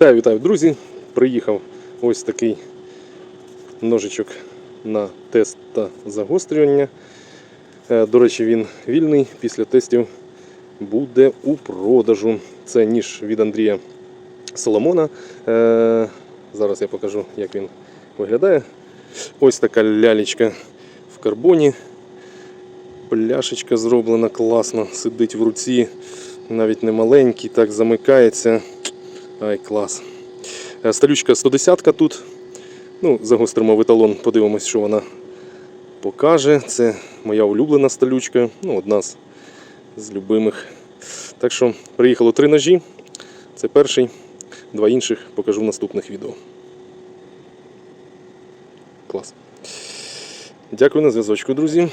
Вітаю, вітаю, друзі! Приїхав ось такий ножичок на тест та загострювання. Е, До речі, він вільний після тестів буде у продажу. Це ніж від Андрія Соломона. Е, Зараз я покажу, як він виглядає. Ось така лялечка в карбоні. Пляшечка зроблена класно, сидить в руці, навіть не маленький, так замикається. Ай, клас. Е, Сталючка 110 тут. Ну, загостримо в еталон, подивимось, що вона покаже. Це моя улюблена сталючка, ну, одна з, з любимих. Так що приїхало три ножі. Це перший, два інших покажу в наступних відео. Клас. Дякую на зв'язочку, друзі.